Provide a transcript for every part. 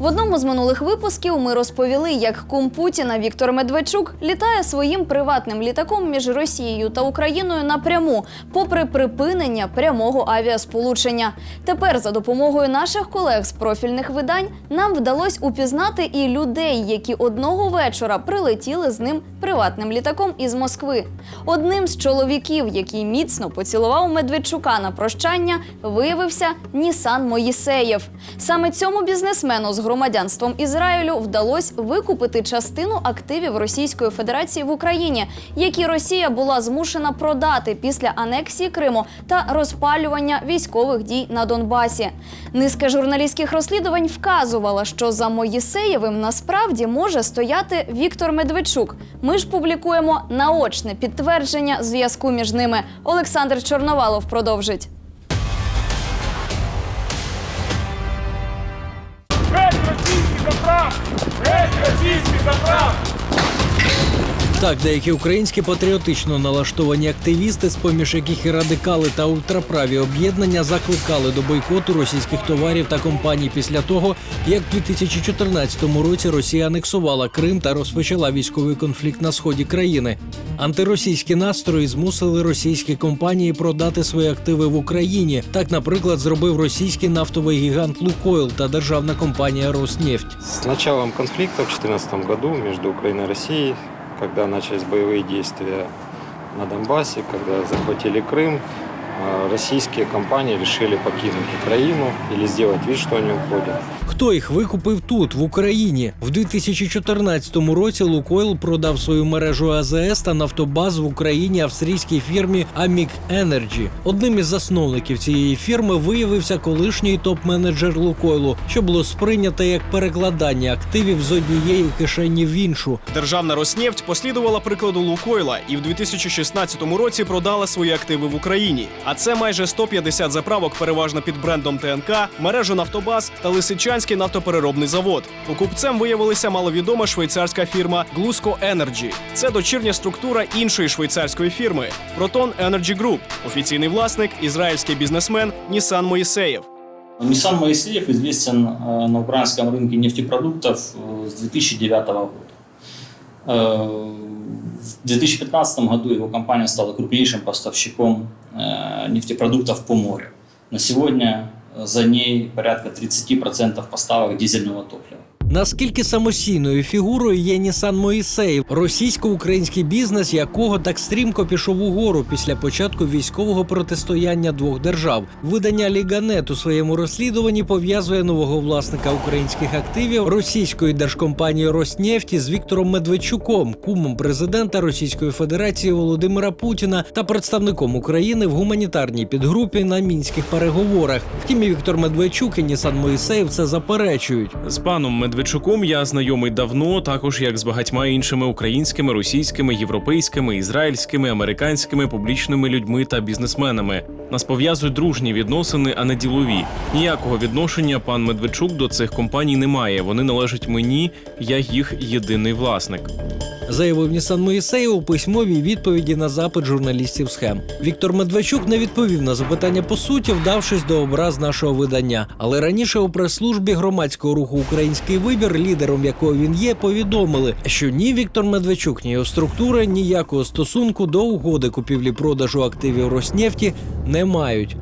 В одному з минулих випусків ми розповіли, як кум Путіна Віктор Медведчук літає своїм приватним літаком між Росією та Україною напряму, попри припинення прямого авіасполучення. Тепер за допомогою наших колег з профільних видань нам вдалося упізнати і людей, які одного вечора прилетіли з ним приватним літаком із Москви. Одним з чоловіків, який міцно поцілував Медведчука на прощання, виявився Нісан Моїсеєв. Саме цьому бізнесмену з громадянством Ізраїлю вдалося викупити частину активів Російської Федерації в Україні, які Росія була змушена продати після анексії Криму та розпалювання військових дій на Донбасі. Низка журналістських розслідувань вказувала, що за Моїсеєвим насправді може стояти Віктор Медведчук. Ми ж публікуємо наочне підтвердження зв'язку між ними. Олександр Чорновалов продовжить. Геть російський заправ! Так, деякі українські патріотично налаштовані активісти, з поміж яких і радикали та ультраправі об'єднання закликали до бойкоту російських товарів та компаній після того, як в 2014 році Росія анексувала Крим та розпочала військовий конфлікт на сході країни. Антиросійські настрої змусили російські компанії продати свої активи в Україні. Так, наприклад, зробив російський нафтовий гігант Лукойл та державна компанія Роснефть. С началом конфликта в 2014 году между Украиной и Россией, когда начались боевые действия на Донбассе, когда захватили Крым, э, российские компании решили покинуть Украину или сделать вид, что они уходят. Хто їх викупив тут, в Україні? В 2014 році Лукойл продав свою мережу АЗС та нафтобаз в Україні австрійській фірмі Amic Energy. Одним із засновників цієї фірми виявився колишній топ-менеджер Лукойлу, що було сприйнято як перекладання активів з однієї кишені в іншу. Державна Роснефть послідувала прикладу Лукойла і в 2016 році продала свої активи в Україні. А це майже 150 заправок, переважно під брендом ТНК, мережу Нафтобаз та Лисичанський нафтопереробний завод. Покупцем виявилася маловідома швейцарська фірма Glusco Energy. Це дочірня структура іншої швейцарської фірми Proton Energy Group. Офіційний власник ізраїльський бізнесмен Нісан Моїсеєв. Ниссан Моисеев известен э, на украинском рынке нефтепродуктов э, с 2009 года. Э, В 2015 году его компания стала крупнейшим поставщиком э, нефтепродуктов по морю. На сегодня э, за ней порядка 30% поставок дизельного топлива. Наскільки самостійною фігурою є Нісан Моїсеєв, російсько-український бізнес, якого так стрімко пішов угору після початку військового протистояння двох держав. Видання Ліганет у своєму розслідуванні пов'язує нового власника українських активів російської держкомпанії Роснефті з Віктором Медведчуком, кумом президента Російської Федерації Володимира Путіна та представником України в гуманітарній підгрупі на мінських переговорах. Втім, Віктор Медведчук і Нісан Моїсеєв це заперечують. З паном Медведчуком я знайомий давно, також як з багатьма іншими українськими, російськими, європейськими, ізраїльськими, американськими публічними людьми та бізнесменами. Нас пов'язують дружні відносини, а не ділові. Ніякого відношення пан Медведчук до цих компаній не має. Вони належать мені, я їх єдиний власник. Заявив Нісан Моїсеєв у письмовій відповіді на запит журналістів схем. Віктор Медведчук не відповів на запитання по суті, вдавшись до образ нашого видання. Але раніше у прес-службі громадського руху Український вибір, лідером якого він є, повідомили, що ні Віктор Медведчук, ні його структура ніякого стосунку до угоди купівлі-продажу активів Роснефті не мають.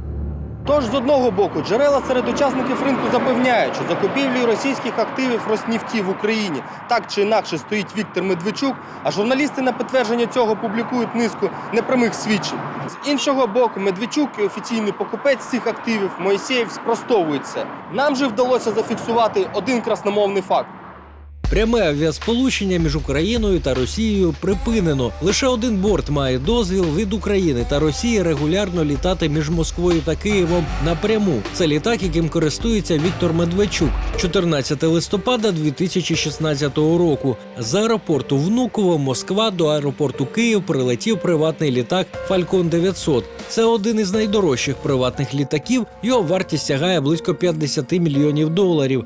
Тож з одного боку джерела серед учасників ринку запевняють, що закупівлею російських активів Роснефті в Україні так чи інакше стоїть Віктор Медведчук, а журналісти на підтвердження цього публікують низку непрямих свідчень. З іншого боку, Медведчук і офіційний покупець цих активів Моїсеєв спростовують це. Нам же вдалося зафіксувати один красномовний факт. Пряме авіасполучення між Україною та Росією припинено. Лише один борт має дозвіл від України та Росії регулярно літати між Москвою та Києвом напряму. Це літак, яким користується Віктор Медведчук. 14 листопада 2016 року. З аеропорту Внуково Москва до аеропорту Київ прилетів приватний літак Falcon 900. Це один із найдорожчих приватних літаків. Його вартість сягає близько 50 мільйонів доларів.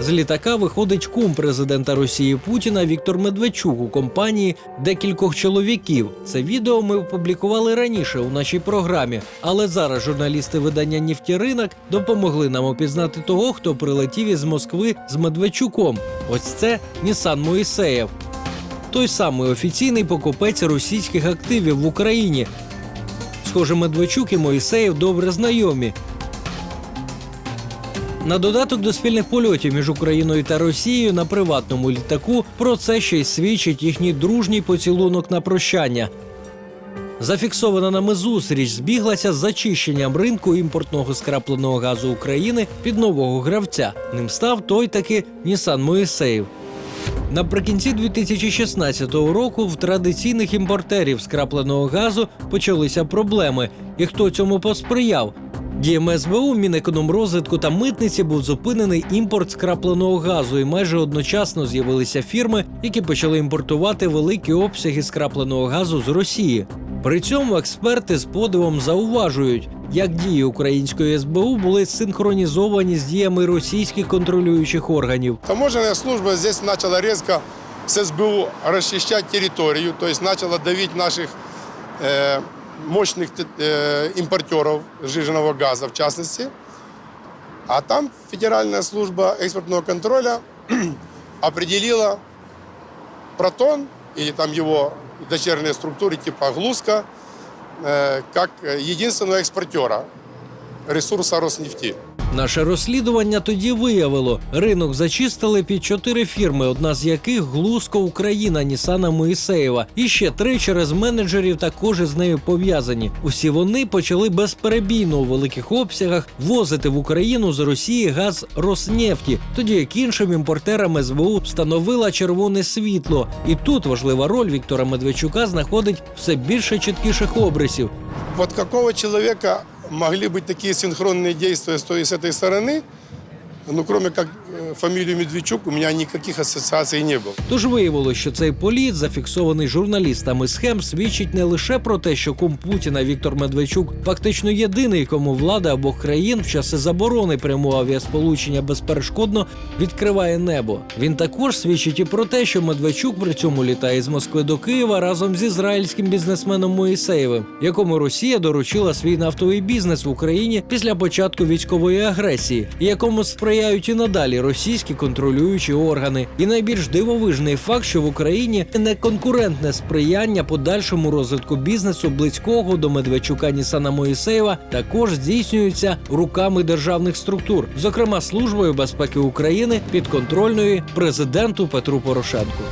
З літака виходить кум президента Росії Путіна Віктор Медведчук у компанії декількох чоловіків. Це відео ми опублікували раніше у нашій програмі, але зараз журналісти видання «Нефтіринок» допомогли нам опізнати того, хто прилетів із Москви з Медведчуком. Ось це Нісан Моїсеєв. Той самий офіційний покупець російських активів в Україні. Схоже, Медведчук і Моїсеєв добре знайомі. На додаток до спільних польотів між Україною та Росією на приватному літаку про це ще й свідчить їхній дружній поцілунок на прощання. Зафіксована нами зустріч збіглася з зачищенням ринку імпортного скрапленого газу України під нового гравця. Ним став той таки Нісан Моїсеєв. Наприкінці 2016 року в традиційних імпортерів скрапленого газу почалися проблеми. І хто цьому посприяв? Дієм СБУ, Мінекономрозвитку та митниці був зупинений імпорт скрапленого газу, і майже одночасно з'явилися фірми, які почали імпортувати великі обсяги скрапленого газу з Росії. При цьому експерти з подивом зауважують, як дії української СБУ були синхронізовані з діями російських контролюючих органів. Таможенная служба здесь начала резко с СБУ расчищать территорию, то есть начала давить наших э, мощных э, импортеров сжиженного газа, в частности. А там Федеральная служба экспортного контроля определила Протон или там его дочерние структуры типа Глузка э, как единственного экспортера ресурса Роснефти. Наше розслідування тоді виявило, ринок зачистили під чотири фірми, одна з яких Глузко Україна Нісана Моїсеєва. І ще три через менеджерів також із нею пов'язані. Усі вони почали безперебійно у великих обсягах возити в Україну з Росії газ Роснефті, тоді як іншим імпортерам СБУ встановила червоне світло. І тут важлива роль Віктора Медведчука знаходить все більше чіткіших обрисів. Вот какого человека могли быть такие синхронные действия с той и с этой стороны, ну, кроме как фамилию Медведчук, у меня никаких ассоциаций не было. Тож виявилося, що цей політ, зафіксований журналістами схем, свідчить не лише про те, що кум Путіна Віктор Медведчук фактично єдиний, кому влада обох країн в часи заборони прямого авіасполучення безперешкодно відкриває небо. Він також свідчить і про те, що Медведчук при цьому літає з Москви до Києва разом з ізраїльським бізнесменом Моїсеєвим, якому Росія доручила свій нафтовий бізнес в Україні після початку військової агресії, якому сприяють і надалі російські контролюючі органи. І найбільш дивовижний факт, що в Україні неконкурентне сприяння подальшому розвитку бізнесу близького до Медведчука Нісана Моїсеєва також здійснюється руками державних структур, зокрема службою безпеки України підконтрольної президенту Петру Порошенку.